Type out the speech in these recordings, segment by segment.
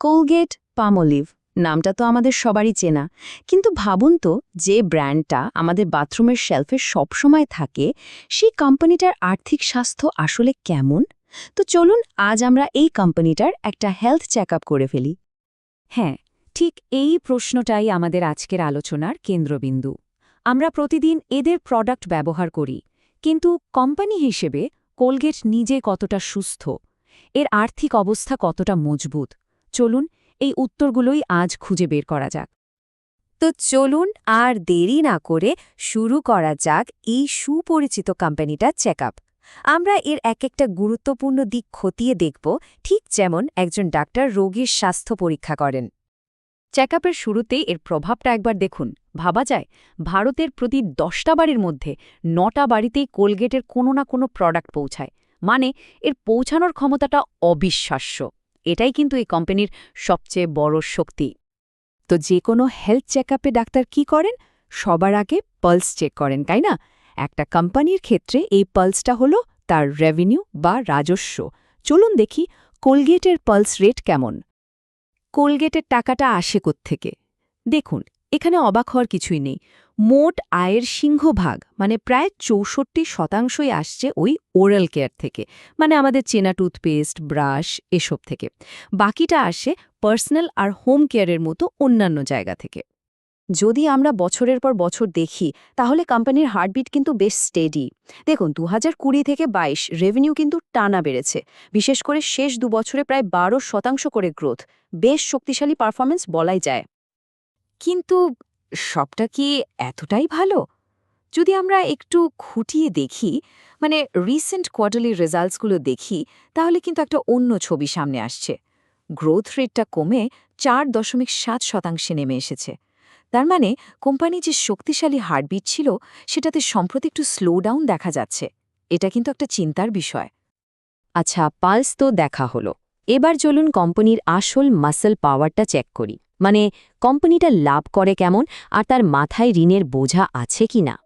Colgate পামোলিভ নামটা তো আমাদের সবারই চেনা। কিন্তু ভাবুন তো, যে ব্র্যান্ডটা আমাদের বাথরুমের শেলফে সবসময় থাকে, সেই কোম্পানিটার আর্থিক স্বাস্থ্য আসলে কেমন? তো চলুন আজ আমরা এই কোম্পানিটার একটা হেলথ চেক করে ফেলি। হ্যাঁ ঠিক এই প্রশ্নটাই আমাদের আজকের আলোচনার কেন্দ্রবিন্দু। আমরা প্রতিদিন এদের প্রোডাক্ট ব্যবহার করি, কিন্তু কোম্পানি হিসেবে কোলগেট নিজে কতটা সুস্থ, এর আর্থিক অবস্থা কতটা মজবুত চলুন, এই উত্তরগুলোই আজ খুঁজে বের করা যাক। তো চলুন আর দেরি না করে শুরু করা যাক এই সুপরিচিত কোম্পানিটা চেক আমরা এর এক একটা গুরুত্বপূর্ণ দিক খতিয়ে দেখব, ঠিক যেমন একজন ডাক্তার রোগীর স্বাস্থ্য পরীক্ষা করেন। চেক শুরুতেই এর প্রভাবটা একবার দেখুন। ভাবা যায়, ভারতের প্রতি দশটা বাড়ির মধ্যে নটা বাড়িতেই কোলগেটের কোনো না কোনো প্রোডাক্ট পৌঁছায়। মানে এর পৌঁছানোর ক্ষমতাটা অবিশ্বাস্য। এটাই কিন্তু এই কোম্পানির সবচেয়ে বড় শক্তি। তো যে কোনো হেলথ চেক ডাক্তার কি করেন? সবার আগে পালস চেক করেন, তাই না? একটা কোম্পানির ক্ষেত্রে এই পালসটা হলো তার রেভিনিউ বা রাজস্ব। চলুন দেখি কোলগেটের পালস রেট কেমন। কোলগেটের টাকাটা আসে থেকে দেখুন এখানে অবাক হওয়ার কিছুই নেই। মোট আয়ের সিংহভাগ মানে প্রায় চৌষট্টি শতাংশই আসছে ওই ওরাল কেয়ার থেকে মানে আমাদের চেনা টুথপেস্ট ব্রাশ এসব থেকে। বাকিটা আসে পার্সোনাল আর হোম কেয়ারের মতো অন্যান্য জায়গা থেকে। যদি আমরা বছরের পর বছর দেখি, তাহলে কোম্পানির হার্টবিট কিন্তু বেশ স্টেডি দেখুন দু থেকে ২২ রেভিনিউ কিন্তু টানা বেড়েছে। বিশেষ করে শেষ দু বছরে প্রায় বারো শতাংশ করে গ্রোথ বেশ শক্তিশালী পারফরমেন্স বলাই যায়। কিন্তু সবটা কি এতটাই ভালো? যদি আমরা একটু খুঁটিয়ে দেখি মানে রিসেন্ট কোয়ার্টারলি রেজাল্টসগুলো দেখি, তাহলে কিন্তু একটা অন্য ছবি সামনে আসছে। গ্রোথ রেটটা কমে চার দশমিক সাত শতাংশে নেমে এসেছে। তার মানে কোম্পানি যে শক্তিশালী হার্টবিট ছিল, সেটাতে সম্প্রতি একটু স্লো ডাউন দেখা যাচ্ছে। এটা কিন্তু একটা চিন্তার বিষয়। আচ্ছা পালস তো দেখা হলো। এবার চলুন কোম্পানির আসল মাসল পাওয়ারটা চেক করি। মানে কোম্পানিটা লাভ করে কেমন, আর তার মাথায় ঋণের বোঝা আছে কি না?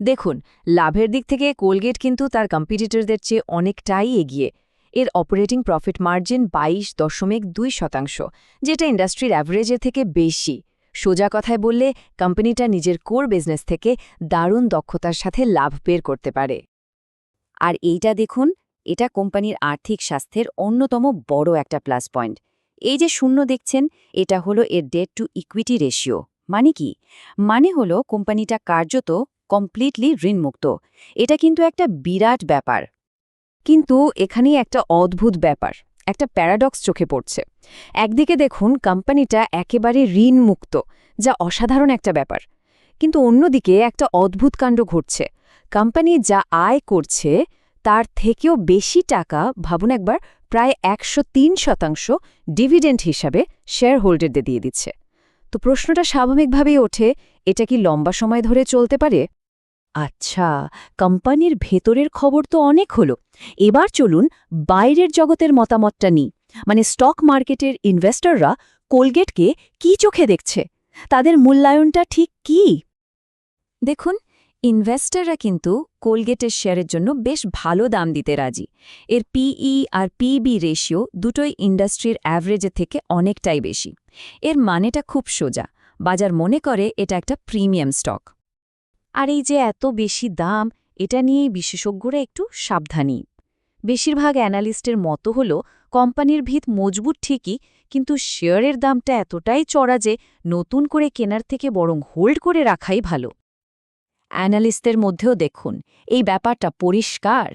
দেখুন, লাভের দিক থেকে কোলগেট কিন্তু তার কম্পিটিটরদের চেয়ে অনেকটাই এগিয়ে। এর অপারেটিং প্রফিট মার্জিন বাইশ দশমিক দুই শতাংশ, যেটা ইন্ডাস্ট্রির অ্যাভারেজের থেকে বেশি। সোজা কথায় বললে, কোম্পানিটা নিজের কোর বিজনেস থেকে দারুণ দক্ষতার সাথে লাভ বের করতে পারে। আর এইটা দেখুন এটা কোম্পানির আর্থিক স্বাস্থ্যের অন্যতম বড় একটা প্লাস পয়েন্ট। এই যে শূন্য দেখছেন, এটা হলো এর ডেট টু ইকুইটি রেশিও মানে কি? মানে হলো কোম্পানিটা কার্যত কমপ্লিটলি ঋণমুক্ত। এটা কিন্তু একটা বিরাট ব্যাপার। কিন্তু এখানেই একটা অদ্ভুত ব্যাপার, একটা প্যারাডক্স চোখে পড়ছে। একদিকে দেখুন, কোম্পানিটা একেবারে ঋণমুক্ত, যা অসাধারণ একটা ব্যাপার। কিন্তু অন্যদিকে একটা অদ্ভুত কাণ্ড ঘটছে। কোম্পানি যা আয় করছে তার থেকেও বেশি টাকা, ভাবুন একবার, প্রায় একশো তিন শতাংশ ডিভিডেন্ড হিসাবে শেয়ার হোল্ডারদের দিয়ে দিচ্ছে। তো প্রশ্নটা স্বাভাবিকভাবেই ওঠে, এটা কি লম্বা সময় ধরে চলতে পারে? আচ্ছা কোম্পানির ভেতরের খবর তো অনেক হলো। এবার চলুন বাইরের জগতের মতামতটা নিই। মানে স্টক মার্কেটের ইনভেস্টররা কোলগেটকে কি চোখে দেখছে? তাদের মূল্যায়নটা ঠিক কি? দেখুন ইনভেস্টররা কিন্তু কোলগেটের শেয়ারের জন্য বেশ ভালো দাম দিতে রাজি। এর পিই আর পিবি রেশিও দুটোই ইন্ডাস্ট্রির অ্যাভারেজের থেকে অনেকটাই বেশি। এর মানেটা খুব সোজা। বাজার মনে করে এটা একটা প্রিমিয়াম স্টক আর এই যে এত বেশি দাম, এটা নিয়েই বিশেষজ্ঞরা একটু সাবধানী। বেশিরভাগ অ্যানালিস্টের মতো হল, কোম্পানির ভিত মজবুত ঠিকই, কিন্তু শেয়ারের দামটা এতটাই চড়া যে নতুন করে কেনার থেকে বরং হোল্ড করে রাখাই ভালো। অ্যানালিস্টদের মধ্যেও দেখুন, এই ব্যাপারটা পরিষ্কার।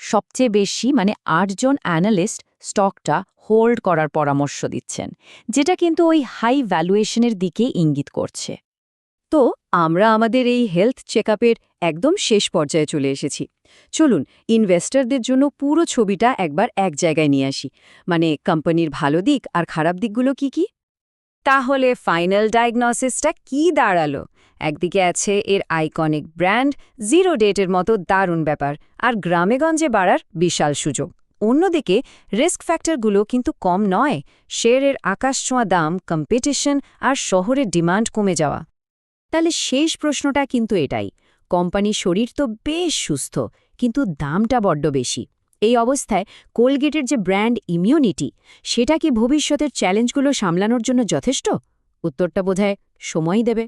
সবচেয়ে বেশি মানে আটজন অ্যানালিস্ট স্টকটা হোল্ড করার পরামর্শ দিচ্ছেন, যেটা কিন্তু ওই হাই ভ্যালুয়েশনের দিকে ইঙ্গিত করছে। তো আমরা আমাদের এই হেলথ চেক একদম শেষ পর্যায়ে চলে এসেছি। চলুন, ইনভেস্টরদের জন্য পুরো ছবিটা একবার এক জায়গায় নিয়ে আসি। মানে কোম্পানির ভালো দিক আর খারাপ দিকগুলো কি কি? তাহলে ফাইনাল ডায়াগনসিসটা কি দাঁড়াল? একদিকে আছে এর আইকনিক ব্র্যান্ড জিরো ডেটের মতো দারুণ ব্যাপার, আর গ্রামেগঞ্জে বাড়ার বিশাল সুযোগ। অন্যদিকে রিস্ক ফ্যাক্টরগুলো কিন্তু কম নয়, শেয়ারের আকাশছোঁয়া দাম কম্পিটিশন আর শহরের ডিমান্ড কমে যাওয়া। তাহলে শেষ প্রশ্নটা কিন্তু এটাই, কোম্পানির শরীর তো বেশ সুস্থ, কিন্তু দামটা বড্ড বেশি। এই অবস্থায় কোলগেটের যে ব্র্যান্ড ইমিউনিটি সেটা কি ভবিষ্যতের চ্যালেঞ্জগুলো সামলানোর জন্য যথেষ্ট? উত্তরটা বোধহয় সময়ই দেবে।